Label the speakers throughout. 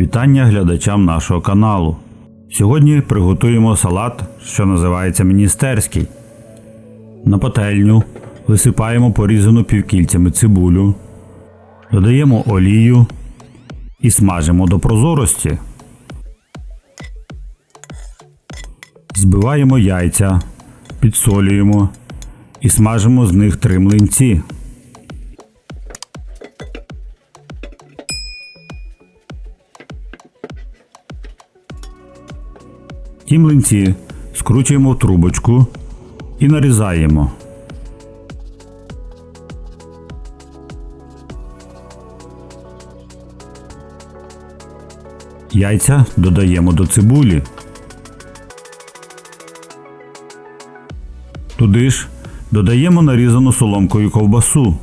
Speaker 1: Вітання глядачам нашого каналу. Сьогодні приготуємо салат, що називається міністерський. На пательню висипаємо порізану півкільцями цибулю, додаємо олію і смажимо до прозорості. Збиваємо яйця, підсолюємо і смажимо з них три млинці. Ті млинці скручуємо в трубочку і нарізаємо. Яйця додаємо до цибулі. Туди ж додаємо нарізану соломкою ковбасу.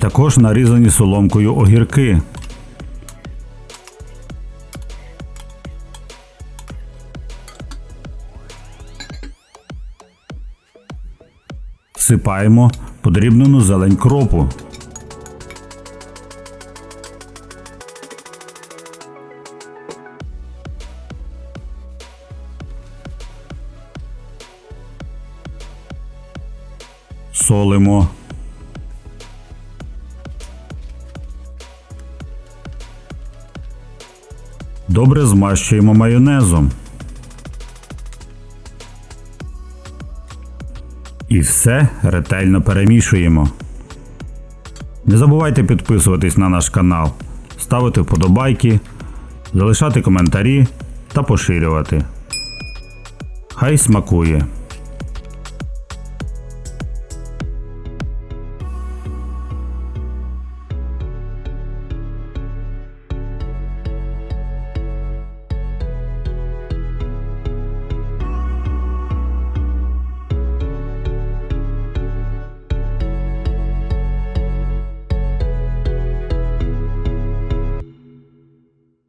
Speaker 1: Також нарізані соломкою огірки. Всипаємо подрібнену зелень кропу. Солимо. Добре змащуємо майонезом. І все ретельно перемішуємо. Не забувайте підписуватись на наш канал, ставити вподобайки, залишати коментарі та поширювати. Хай смакує!